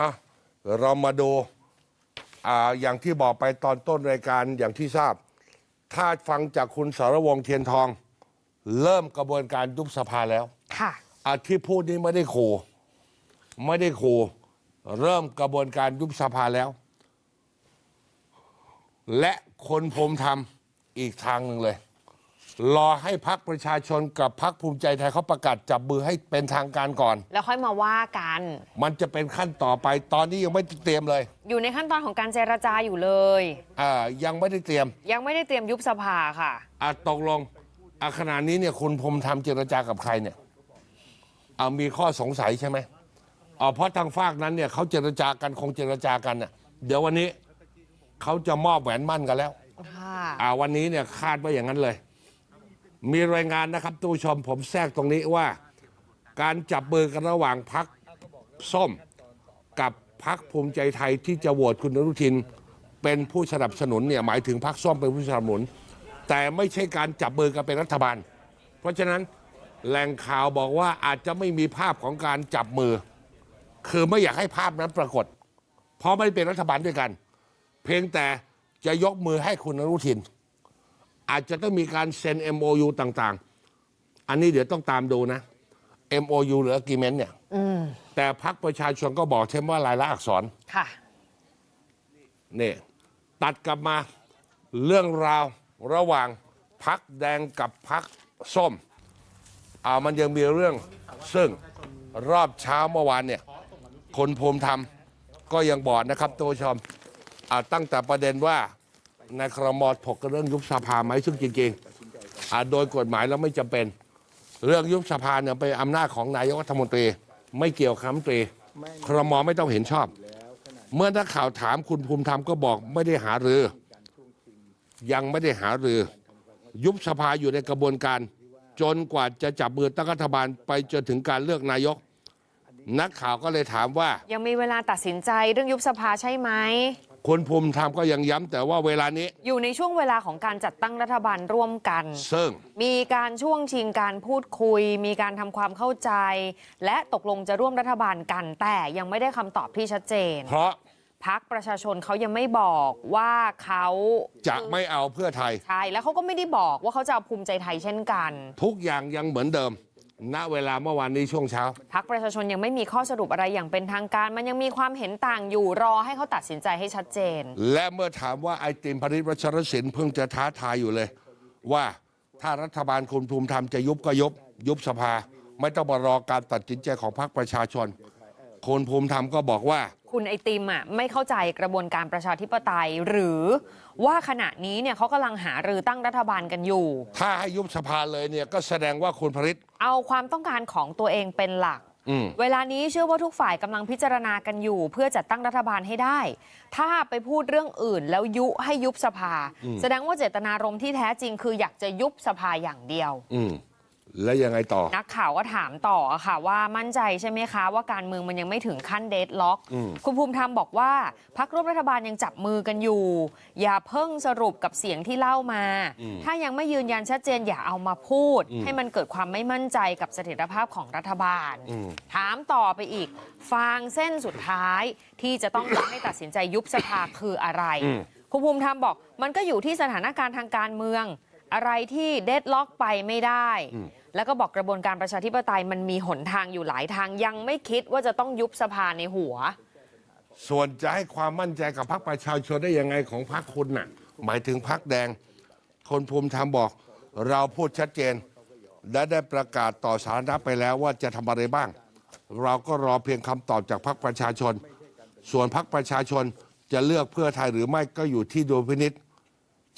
อะเรามาดูอ่าอย่างที่บอกไปตอนต้นรายการอย่างที่ทราบ ถ้าฟังจากคุณสรวงศ์เทียนทอง เริ่มกระบวนการยุบสภาแล้ว ค่ะ อาที่พูดนี้ไม่ได้ขู่ไม่ได้ขู่เริ่มกระบวนการยุบสภาแล้ว และคนภูมิธรรมอีกทางหนึ่งเลย รอให้พักประชาชนกับพักภูมิใจไทยเขาประกาศจับมือให้เป็นทางการก่อน แล้วค่อยมาว่ากัน มันจะเป็นขั้นต่อไปตอนนี้ยังไม่ได้เตรียมเลยอยู่ในขั้นตอนของการเจรจาอยู่เลย อ่ายังไม่ได้เตรียมยังไม่ได้เตรียมยุบสภาค่ะ อ่าตกลงอ่าขณะนี้เนี่ยคุณภูมิธรรมเจรจากับใครเนี่ยอ่ามีข้อสงสัยใช่ไหมอ๋อเพราะทางฝากนั้นเนี่ยเขาเจรจากันคงเจรจากันน่ะเดี๋ยววันนี้เขาจะมอบแหวนมั่นกันแล้ว ค่ะ อ่าวันนี้เนี่ยคาดว่าอย่างนั้นเลย มีรายงานนะครับตู้ชมผมแทรกตรงนี้ว่า การจับมือกันระหว่างพักส้ม กับพักภูมิใจไทยที่จะโหวตคุณอนุทิน เป็นผู้สนับสนุนเนี่ยหมายถึงพักส้มเป็นผู้สนับสนุน แต่ไม่ใช่การจับมือกันเป็นรัฐบาล เพราะฉะนั้นแหล่งข่าวบอกว่าอาจจะไม่มีภาพของการจับมือ คือไม่อยากให้ภาพนั้นปรากฏ เพราะไม่ได้เป็นรัฐบาลด้วยกัน เพียงแต่จะยกมือให้คุณอนุทิน อาจจะต้องมีการเซ็น MOU ต่างๆ อันนี้เดี๋ยวต้องตามดูนะ MOU หรือ Agreement เนี่ยอืมแต่พักประชาชนก็บอกใช่ไหมว่าลายลักษณ์อักษรค่ะนี่ตัดกลับมาเรื่องราวระหว่างพักแดงกับพักส้มอ่ามันยังมีเรื่อง ซึ่งรอบเช้าเมื่อวานเนี่ย คนภูมิธรรมก็ยังบอกนะครับตัวชมอ่าตั้งแต่ประเด็นว่า ในครมถกกันเรื่องยุบสภาไหมซึ่งจริงๆอ่าโดยกฎหมายแล้วไม่จำเป็น เรื่องยุบสภาเนี่ยเป็นอำนาจของนายกรัฐมนตรี ไม่เกี่ยวคณะรัฐมนตรีครมไม่ต้องเห็นชอบ เมื่อนักข่าวถามคุณภูมิธรรมก็บอกไม่ได้หารือ ยังไม่ได้หารือ ยุบสภาอยู่ในกระบวนการ จนกว่าจะจับมือตั้งรัฐบาลไปจนถึงการเลือกนายก นักข่าวก็เลยถามว่า ยังมีเวลาตัดสินใจเรื่องยุบสภาใช่ไหม คุณภูมิธรรมก็ยังย้ำแต่ว่าเวลานี้อยู่ในช่วงเวลาของการจัดตั้งรัฐบาลร่วมกัน ซึ่ง มีการช่วงชิงการพูดคุย มีการทำความเข้าใจ และตกลงจะร่วมรัฐบาลกัน แต่ยังไม่ได้คำตอบที่ชัดเจน เพราะพักประชาชนเขายังไม่บอกว่าเขาจะไม่เอาเพื่อไทย ใช่แล้วเขาก็ไม่ได้บอกว่าเขาจะเอาภูมิใจไทยเช่นกัน ทุกอย่างยังเหมือนเดิม ณเวลาเมื่อวานนี้ช่วงเช้า พักประชาชนยังไม่มีข้อสรุปอะไรอย่างเป็นทางการ มันยังมีความเห็นต่างอยู่รอให้เขาตัดสินใจให้ชัดเจน และเมื่อถามว่าไอติมพริตวัชรศิลป์เพิ่งจะท้าทายอยู่เลย ว่าถ้ารัฐบาลคุณภูมิธรรมจะยุบก็ยุบยุบสภา ไม่ต้องมารอการตัดสินใจของพรรคประชาชนคุณภูมิธรรมก็บอกว่า คุณไอติมอะไม่เข้าใจกระบวนการประชาธิปไตย หรือว่าขณะนี้เนี่ยเขากำลังหารือตั้งรัฐบาลกันอยู่ ถ้าให้ยุบสภาเลยเนี่ยก็แสดงว่าคุณพริตเอาความต้องการของตัวเองเป็นหลักอืมเวลานี้เชื่อว่าทุกฝ่ายกำลังพิจารณากันอยู่ เพื่อจัดตั้งรัฐบาลให้ได้ ถ้าไปพูดเรื่องอื่นแล้วยุให้ยุบสภา แสดงว่าเจตนารมณ์ที่แท้จริงคืออยากจะยุบสภาอย่างเดียว อืม แล้วยังไงต่อ นักข่าวก็ถามต่อค่ะ ว่ามั่นใจใช่ไหมคะ ว่าการเมืองมันยังไม่ถึงขั้นเดดล็อกอืมคุณภูมิธรรมบอกว่าพักร่วมรัฐบาลยังจับมือกันอยู่ อย่าเพิ่งสรุปกับเสียงที่เล่ามา ถ้ายังไม่ยืนยันชัดเจนอย่าเอามาพูด ให้มันเกิดความไม่มั่นใจกับเสถียรภาพของรัฐบาลอืมถามต่อไปอีก ฟางเส้นสุดท้ายที่จะต้องทำให้ตัดสินใจยุบสภาคืออะไรอืมคุณภูมิธรรมบอก มันก็อยู่ที่สถานการณ์ทางการเมือง อะไรที่เดดล็อกไปไม่ได้ แล้วก็บอกกระบวนการประชาธิปไตยมันมีหนทางอยู่หลายทาง ยังไม่คิดว่าจะต้องยุบสภาในหัว ส่วนจะให้ความมั่นใจกับพรรคประชาชนได้ยังไงของพรรคคุณน่ะ หมายถึงพรรคแดง คนภูมิธรรมบอก เราพูดชัดเจน และได้ประกาศต่อสาธารณะไปแล้วว่าจะทำอะไรบ้าง เราก็รอเพียงคำตอบจากพรรคประชาชน ส่วนพรรคประชาชนจะเลือกเพื่อไทยหรือไม่ก็อยู่ที่ดุลพินิษ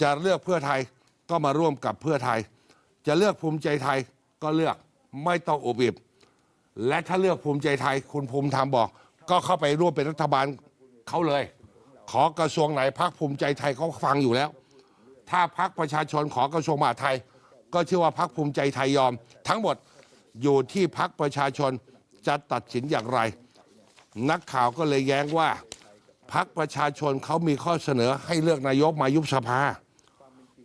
จะเลือกเพื่อไทยก็มาร่วมกับเพื่อไทย จะเลือกภูมิใจไทย ก็เลือกไม่ต้องอุบอิบและถ้าเลือกภูมิใจไทยคุณภูมิธรรมบอก ก็เข้าไปร่วมเป็นรัฐบาลเขาเลย ขอกระทรวงไหนพักภูมิใจไทยเขาฟังอยู่แล้ว ถ้าพักประชาชนขอกระทรวงมหาดไทย ก็เชื่อว่าพักภูมิใจไทยยอม ทั้งหมดอยู่ที่พักประชาชนจะตัดสินอย่างไร นักข่าวก็เลยแย้งว่าพักประชาชนเขามีข้อเสนอให้เลือกนายกมายุบสภา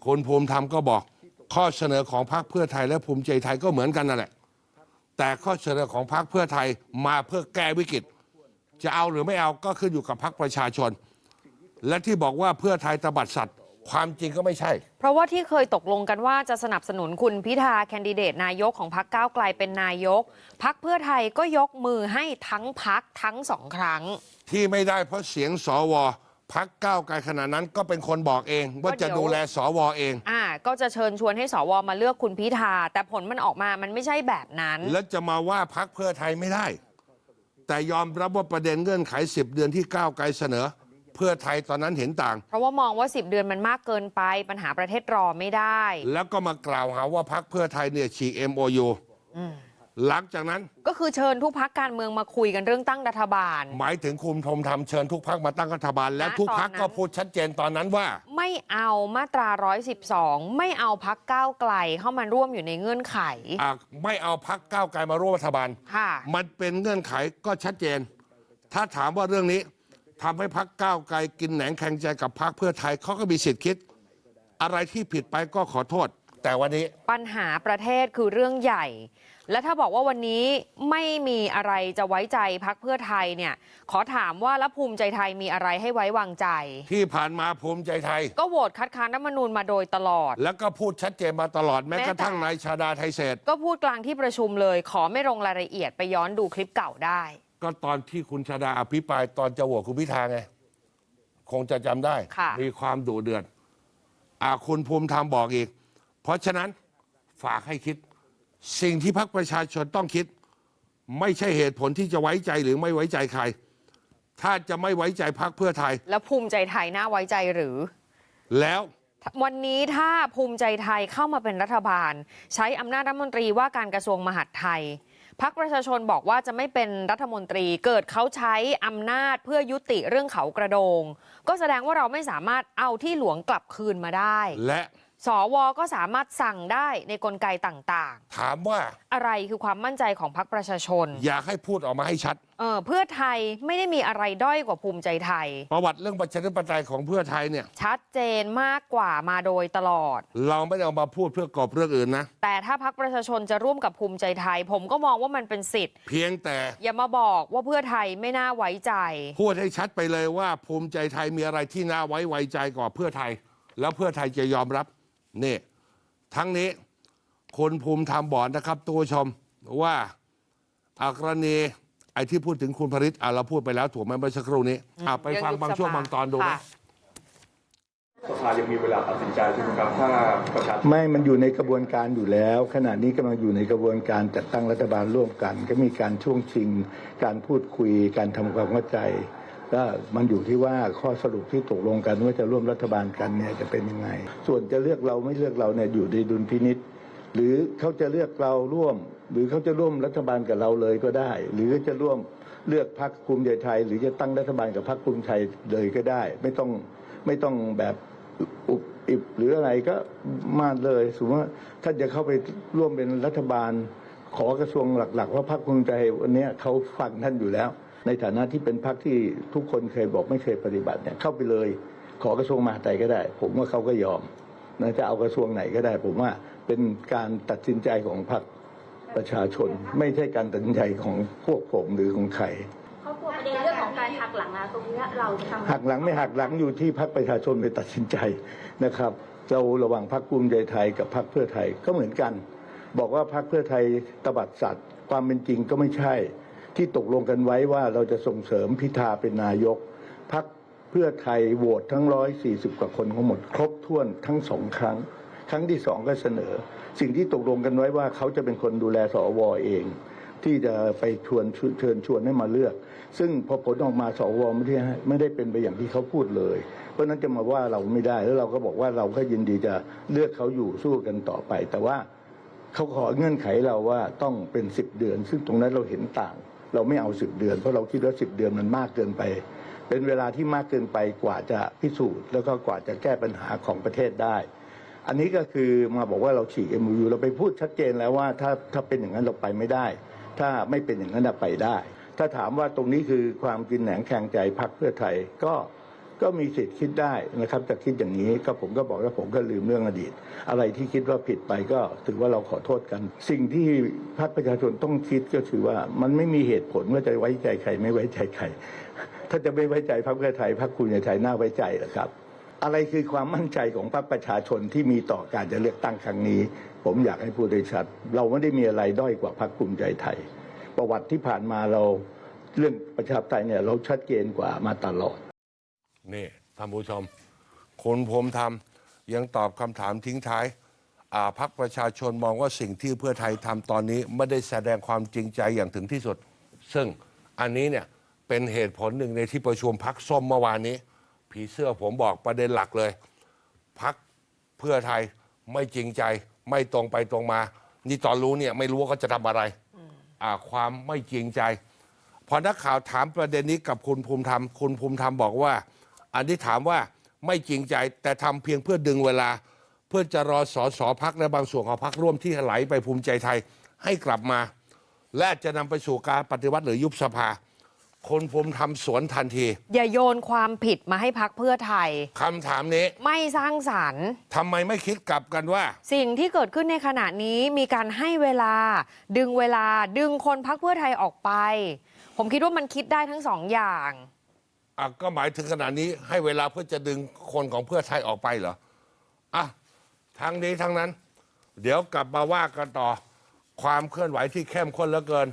คุณภูมิธรรมก็บอก ข้อเสนอของพรรคเพื่อไทยและภูมิใจไทยก็เหมือนกันนั่นแหละ แต่ข้อเสนอของพรรคเพื่อไทยมาเพื่อแก้วิกฤต จะเอาหรือไม่เอาก็ขึ้นอยู่กับพรรคประชาชน และที่บอกว่าเพื่อไทยตบัดสัตว์ ความจริงก็ไม่ใช่ เพราะว่าที่เคยตกลงกันว่าจะสนับสนุนคุณพิธาแคนดิเดตนายกของพักก้าวไกลเป็นนายกพักเพื่อไทยก็ยกมือให้ทั้งพักทั้งสองครั้ง ที่ไม่ได้เพราะเสียงสวพักก้าวไกลขณะนั้นก็เป็นคนบอกเองว่าจะดูแลสวเอง อ่า ก็จะเชิญชวนให้สวมาเลือกคุณพิธา แต่ผลมันออกมามันไม่ใช่แบบนั้น แล้วจะมาว่าพักเพื่อไทยไม่ได้ แต่ยอมรับว่าประเด็นเงื่อนไข 10 เดือนที่ก้าวไกลเสนอ เพื่อไทยตอนนั้นเห็นต่าง เพราะว่ามองว่า 10 เดือนมันมากเกินไป ปัญหาประเทศรอไม่ได้ แล้วก็มากล่าวหาว่าพักเพื่อไทยเนี่ยฉีก MOU หลังจากนั้น ก็คือเชิญทุกพักการเมืองมาคุยกันเรื่องตั้งรัฐบาล หมายถึงคุณพรหมธรรมเชิญทุกพักมาตั้งรัฐบาล และณทุกพักตอนนั้นก็พูดชัดเจนตอนนั้นว่า ไม่เอามาตรา 112 ไม่เอาพักก้าวไกลเข้ามาร่วมอยู่ในเงื่อนไขอะไม่เอาพักก้าวไกลมาร่วมรัฐบาลค่ะมันเป็นเงื่อนไขก็ชัดเจน ถ้าถามว่าเรื่องนี้ทำให้พักก้าวไกลกินแหนงแข่งใจกับพักเพื่อไทยเขาก็มีสิทธิ์คิด อะไรที่ผิดไปก็ขอโทษ แต่วันนี้ปัญหาประเทศคือเรื่องใหญ่ และถ้าบอกว่าวันนี้ไม่มีอะไรจะไว้ใจพักเพื่อไทยเนี่ย ขอถามว่าแล้วภูมิใจไทยมีอะไรให้ไว้วางใจ ที่ผ่านมาภูมิใจไทย ก็โหวตคัดค้านรัฐธรรมนูญมาโดยตลอด แล้วก็พูดชัดเจนมาตลอดแม้แม้แต่กระทั่งนายชาดาไทยเศรษฐ์ก็พูดกลางที่ประชุมเลย ขอไม่ลงรายละเอียดไปย้อนดูคลิปเก่าได้ ก็ตอนที่คุณชาดาอภิปรายตอนจะโหวตคุณพิธาไงคงจะจำได้ ค่ะ มีความดุเดือดอ่าคุณภูมิธรรมบอกอีก เพราะฉะนั้นฝากให้คิด สิ่งที่พรรคประชาชนต้องคิด ไม่ใช่เหตุผลที่จะไว้ใจหรือไม่ไว้ใจใคร ถ้าจะไม่ไว้ใจพรรคเพื่อไทย แล้วภูมิใจไทยน่าไว้ใจหรือ แล้ววันนี้ถ้าภูมิใจไทยเข้ามาเป็นรัฐบาล ใช้อำนาจรัฐมนตรีว่าการกระทรวงมหาดไทยพักประชาชนบอกว่าจะไม่เป็นรัฐมนตรีเกิดเขาใช้อำนาจเพื่อยุติเรื่องเขากระโดง ก็แสดงว่าเราไม่สามารถเอาที่หลวงกลับคืนมาได้ และ สวก็สามารถสั่งได้ในกลไกต่างถามว่าๆ อะไรคือความมั่นใจของพรรคประชาชนอยากให้พูดออกมาให้ชัด เออเพื่อไทยไม่ได้มีอะไรด้อยกว่าภูมิใจไทย ประวัติเรื่องประชาธิปไตยของเพื่อไทยเนี่ย ชัดเจนมากกว่ามาโดยตลอด เราไม่ได้เอามาพูดเพื่อกอบเรื่องอื่นนะ แต่ถ้าพักประชาชนจะร่วมกับภูมิใจไทย ผมก็มองว่ามันเป็นสิทธิ์ เพียงแต่อย่ามาบอกว่าเพื่อไทยไม่น่าไว้ใจ พูดให้ชัดไปเลยว่าภูมิใจไทยมีอะไรที่น่าไว้ไวใจกว่าเพื่อไทย แล้วเพื่อไทยจะยอมรับ นี่ ทั้งนี้คนภูมิธรรมบอกนะครับตัวชมว่าอากรณีไอ้ที่พูดถึงคุณพริตอะเราพูดไปแล้วถูกไหมเมื่อสักครู่นี้อะไปฟังบางช่วงบางตอนดูไหมค่ะสภายังมีเวลาตัดสินใจใช่ไหมครับถ้าประชาชนไม่มันอยู่ในกระบวนการอยู่แล้ว ขณะนี้กำลังอยู่ในกระบวนการจัดตั้งรัฐบาลร่วมกัน ก็มีการช่วงชิง การพูดคุยการทำความเข้าใจ ก็มันอยู่ที่ว่าข้อสรุปที่ตกลงกันว่าจะร่วมรัฐบาลกันเนี่ยจะเป็นยังไง ส่วนจะเลือกเราไม่เลือกเราเนี่ยอยู่ในดุลพินิษหรือเขาจะเลือกเราร่วม หรือเขาจะร่วมรัฐบาลกับเราเลยก็ได้ หรือจะร่วมเลือกพรรคภูมิใจไทย หรือจะตั้งรัฐบาลกับพรรคภูมิใจเลยก็ได้ ไม่ต้องไม่ต้องแบบอุบอิบหรืออะไรก็มาเลยสมมติว่าท่านจะเข้าไปร่วมเป็นรัฐบาล ขอกระทรวงหลัก ๆ ว่าพรรคภูมิใจวันนี้เขาฟังท่านอยู่แล้ว ในฐานะที่เป็นพรรคที่ทุกคนเคยบอกไม่เคยปฏิบัติเนี่ยเข้าไปเลย ขอกระทรวงมหาดไทยก็ได้ ผมว่าเขาก็ยอมนะจะเอากระทรวงไหนก็ได้ ผมว่าเป็นการตัดสินใจของพรรคประชาชน ไม่ใช่การตัดสินใจของพวกผมหรือของใครครอบครัวประเด็นเรื่องของการหักหลังนะตรงนี้เราจะทำหักหลังไม่หักหลังอยู่ที่พรรคประชาชนไปตัดสินใจนะครับเราระหว่างพรรคภูมิใจไทยกับพรรคเพื่อไทยก็เหมือนกัน บอกว่าพรรคเพื่อไทยตบัดสัตว์ ความเป็นจริงก็ไม่ใช่ ที่ตกลงกันไว้ว่าเราจะส่งเสริมพิธาเป็นนายกพรรคเพื่อไทยโหวตทั้ง 140 กว่าคนทั้งหมด ครบถ้วนทั้งสองครั้ง ครั้งที่สองก็เสนอ สิ่งที่ตกลงกันไว้ว่าเขาจะเป็นคนดูแลสวเอง ที่จะไปชวนเชิญชวนให้มาเลือก ซึ่งพอผลออกมาสวไม่ได้ไม่ได้เป็นไปอย่างที่เขาพูดเลย เพราะฉะนั้นจะมาว่าเราไม่ได้แล้วเราก็บอกว่าเราก็ยินดีจะเลือกเขาอยู่สู้กันต่อไป แต่ว่าเขาขอเงื่อนไขเราว่าต้องเป็นสิบเดือน ซึ่งตรงนั้นเราเห็นต่าง เราไม่เอาสิบเดือน เพราะเราคิดว่าสิบเดือนมันมากเกินไป เป็นเวลาที่มากเกินไปกว่าจะพิสูจน์ แล้วก็กว่าจะแก้ปัญหาของประเทศได้ อันนี้ก็คือมาบอกว่าเราฉีก MOU เราไปพูดชัดเจนแล้วว่าถ้าถ้าเป็นอย่างนั้นเราไปไม่ได้ ถ้าไม่เป็นอย่างนั้นไปได้ ถ้าถามว่าตรงนี้คือความกินแหนงแข่งใจพักเพื่อไทยก็ ก็มีสิทธิ์คิดได้นะครับจะคิดอย่างนี้ก็ผมก็บอกว่าผมก็ลืมเรื่องอดีต อะไรที่คิดว่าผิดไปก็ถือว่าเราขอโทษกัน สิ่งที่พรรคประชาชนต้องคิดก็คือว่ามันไม่มีเหตุผลว่าจะไว้ใจใครไม่ไว้ใจใครถ้าจะไม่ไว้ใจพรรคเพื่อไทยพรรคภูมิใจไทยน่าไว้ใจหรอครับ อะไรคือความมั่นใจของพรรคประชาชนที่มีต่อการจะเลือกตั้งครั้งนี้ ผมอยากให้พูดได้ชัด เราไม่ได้มีอะไรด้อยกว่าพรรคภูมิใจไทย ประวัติที่ผ่านมาเราเรื่องประชาธิปไตยเนี่ยเราชัดเจนกว่ามาตลอด นี่ท่านผู้ชม คุณภูมิธรรมยังตอบคำถามทิ้งท้ายอาพักประชาชนมองว่าสิ่งที่เพื่อไทยทำตอนนี้ไม่ได้แสดงความจริงใจอย่างถึงที่สุด ซึ่งอันนี้เนี่ยเป็นเหตุผลหนึ่งในที่ประชุมพักส้มเมื่อวานนี้ ผีเสื้อผมบอกประเด็นหลักเลย พักเพื่อไทยไม่จริงใจไม่ตรงไปตรงมา นี่ตอนรู้เนี่ยไม่รู้ว่าเขาจะทำอะไรอ่าความไม่จริงใจ พอนักข่าวถามประเด็นนี้กับคุณภูมิธรรม คุณภูมิธรรมบอกว่า อันที่ถามว่าไม่จริงใจแต่ทำเพียงเพื่อดึงเวลา เพื่อจะรอสอสอพักและบางส่วนของพักร่วมที่ไหลไปภูมิใจไทยให้กลับมา และจะนำไปสู่การปฏิวัติหรือยุบสภา คนภูมิธรรมสวนทันที อย่าโยนความผิดมาให้พักเพื่อไทยคำถามนี้ ไม่สร้างสรรค์ทำไมไม่คิดกลับกันว่า สิ่งที่เกิดขึ้นในขณะนี้มีการให้เวลา ดึงเวลาดึงคนพักเพื่อไทยออกไป ผมคิดว่ามันคิดได้ทั้งสองอย่าง อะก็หมายถึงขนาดนี้ให้เวลาเพื่อจะดึงคนของเพื่อไทยออกไปเหรออะทั้งนี้ทั้งนั้น เดี๋ยวกลับมาว่ากันต่อความเคลื่อนไหวที่เข้มข้นเหลือเกิน